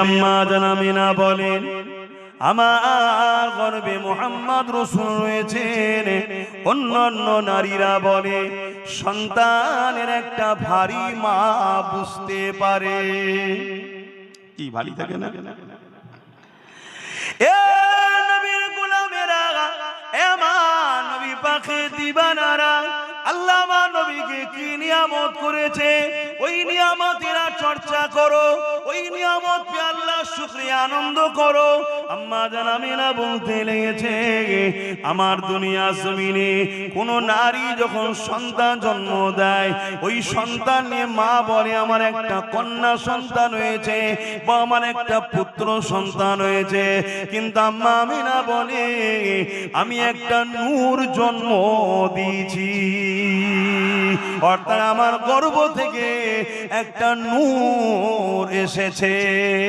আম্মা জানামিনা বলেন, আমার গর্বে মোহাম্মদ রসুল রয়েছেন। অন্যান্য নারীরা বলে, সন্তানের একটা ভারী মা বুঝতে পারে। কি ভারী থাকে না? এ নবীর গোলামেরা, এ নবী পাখে দিবানারা আল্লাহ নবীকে কি নিয়ামত করেছে? ওই নিয়ামতেরা চর্চা করো, ওই নিয়ামত পে আল্লাহ শুক্রিয়া আনন্দ করো। আম্মা জানামিনা বলতে লেগেছে, আমার দুনিয়া জমিনে কোন নারী যখন সন্তান জন্ম দেয়, ওই সন্তান নিয়ে মা বলে, আমার একটা কন্যা সন্তান হয়েছে বা আমার একটা পুত্র সন্তান হয়েছে। কিন্তু আম্মা আমিনা বলে, আমি একটা নূর জন্ম দিয়েছি। অর্থাৎ আমার গর্ব থেকে একটা নূর এসেছে।